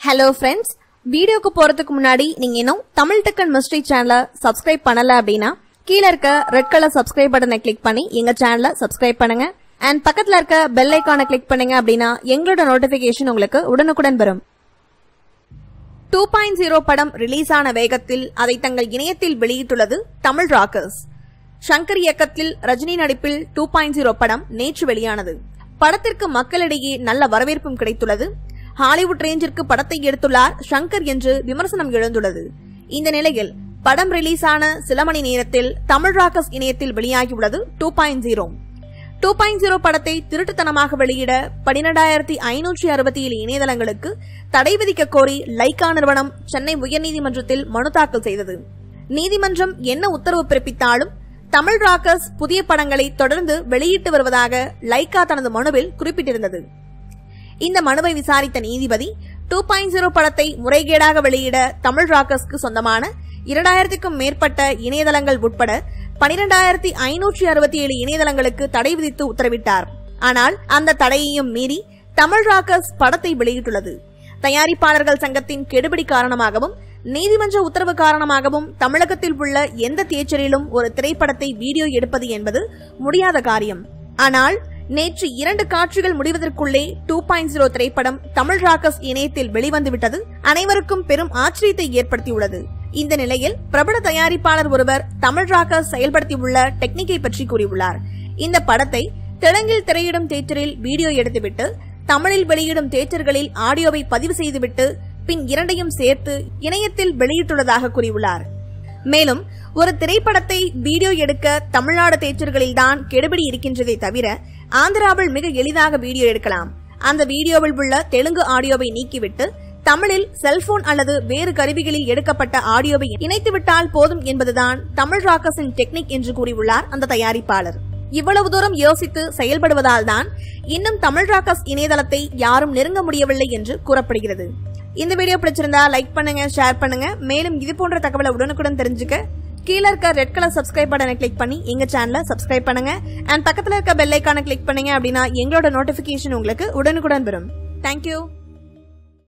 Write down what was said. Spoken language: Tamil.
ஹலோ ஃப்ரெண்ட்ஸ் வீடியோக்கு போறதுக்கு முன்னாடி நீங்க இன்னும் தமிழ் டெக்கன் மிஸ்ட்ரி சேனலை சப்ஸ்கிரைப் பண்ணல அப்படின்னா கீழே இருக்க ரெட் கலர் சப்ஸ்கிரைப் பட்டனை கிளிக் பண்ணி எங்க சேனலை சப்ஸ்கிரைப் பண்ணுங்க. அண்ட் பக்கத்துல இருக்க பெல் ஐக்கானை கிளிக் பண்ணுங்க அப்படின்னா எங்களோட நோட்டிபிகேஷன் உங்களுக்கு உடனுக்குடன் வரும். டூ பாயிண்ட் ஜீரோ படம் ரிலீஸ் ஆன வேகத்தில் அதை தங்கள் இணையத்தில் வெளியிட்டுள்ளது தமிழ் ராக்கர்ஸ் ஷங்கர் இயக்கத்தில் ரஜினி நடிப்பில் டூ பாயிண்ட் ஜீரோ படம் நேற்று வெளியானது. படத்திற்கு மக்களிடையே நல்ல வரவேற்பும் கிடைத்துள்ளது. ஹாலிவுட் ரேஞ்சிற்கு படத்தை எடுத்துள்ளார் ஷங்கர் என்று விமர்சனம் எழுந்துள்ளது. இந்த நிலையில் படம் ரிலீஸ் ஆன சில மணி நேரத்தில் தமிழ் ராக்கர்ஸ் இணையத்தில் வெளியாகியுள்ளது two point zero. Two point zero படத்தை திருட்டுத்தனமாக வெளியிட பனிரெண்டாயிரத்தி ஐநூற்றி அறுபத்தி ஏழு இணையதளங்களுக்கு தடை விதிக்க கோரி லைகா நிறுவனம் சென்னை உயர்நீதிமன்றத்தில் மனு தாக்கல் செய்தது. நீதிமன்றம் என்ன உத்தரவு பிறப்பித்தாலும் தமிழ் ராக்கர்ஸ் புதிய படங்களை தொடர்ந்து வெளியிட்டு வருவதாக லைகா தனது மனுவில் குறிப்பிட்டிருந்தது. இந்த மனுவை விசாரித்த நீதிபதி டூ பாயிண்ட் ஜீரோ படத்தை முறைகேடாக வெளியிட தமிழ் ராக்கர்ஸ்க்கு சொந்தமான இரண்டாயிரத்துக்கும் மேற்பட்ட இணையதளங்கள் உட்பட பனிரெண்டாயிரத்தி ஐநூற்றி அறுபத்தி ஏழு இணையதளங்களுக்கு தடை விதித்து உத்தரவிட்டார். ஆனால் அந்த தடையையும் மீறி தமிழ் ராக்கர்ஸ் படத்தை வெளியிட்டுள்ளது. தயாரிப்பாளர்கள் சங்கத்தின் கெடுபிடி காரணமாகவும் நீதிமன்ற உத்தரவு காரணமாகவும் தமிழகத்தில் உள்ள எந்த தியேட்டரிலும் ஒரு திரைப்படத்தை வீடியோ எடுப்பது என்பது முடியாத காரியம். ஆனால் நேற்று இரண்டு காட்சிகள் முடிவதற்குள்ளே டூ பாயிண்ட் ஜீரோ திரைப்படம் தமிழ் ராக்கஸ் இணையத்தில் வெளிவந்துவிட்டது. அனைவருக்கும் பெரும் ஆச்சரியத்தை ஏற்படுத்தியுள்ளது. இந்த நிலையில் பிரபல தயாரிப்பாளர் ஒருவர் தமிழ் ராக்கர்ஸ் செயல்படுத்தியுள்ள டெக்னிக்கை பற்றி கூறியுள்ளார். இந்த படத்தை தெலுங்கில் திரையிடும் தேட்டரில் வீடியோ எடுத்துவிட்டு தமிழில் வெளியிடும் தேட்டர்களில் ஆடியோவை பதிவு செய்துவிட்டு பின் இரண்டையும் சேர்த்து இணையத்தில் வெளியிட்டுள்ளதாக கூறியுள்ளார். மேலும் ஒரு திரைப்படத்தை வீடியோ எடுக்க தமிழ்நாடு தேட்டர்களில் தான் கெடுபிடி இருக்கின்றதை தவிர ஆந்திராவில் மிக எளிதாக வீடியோ எடுக்கலாம். அந்த வீடியோவில் உள்ள தெலுங்கு ஆடியோவை நீக்கிவிட்டு தமிழில் செல்போன் அல்லது வேறு கருவிகளில் எடுக்கப்பட்ட ஆடியோவை இணைத்துவிட்டால் போதும் என்பதுதான் தமிழ் ராக்கர்ஸின் டெக்னிக் என்று கூறியுள்ளார் அந்த தயாரிப்பாளர். இவ்வளவு தூரம் யோசித்து செயல்படுவதால் தான் இன்னும் தமிழ் ராக்கர்ஸ் இணையதளத்தை யாரும் நெருங்க முடியவில்லை என்று கூறப்படுகிறது. இந்த வீடியோ பிடிச்சிருந்தா லைக் பண்ணுங்க ஷேர் பண்ணுங்க. மேலும் இது போன்ற தகவலை உடனுக்குடன் தெரிஞ்சுக்க கீழே இருக்க ரெட் கலர் சப்ஸ்கிரைப் பட்டனை கிளிக் பண்ணி எங்க சேனலை சப்ஸ்கிரைப் பண்ணுங்க. அண்ட் பக்கத்துல இருக்க பெல் ஐக்கானை கிளிக் பண்ணீங்க அப்படின்னா எங்களோட நோட்டிபிகேஷன் உங்களுக்கு உடனுக்குடன் வரும். தேங்க்யூ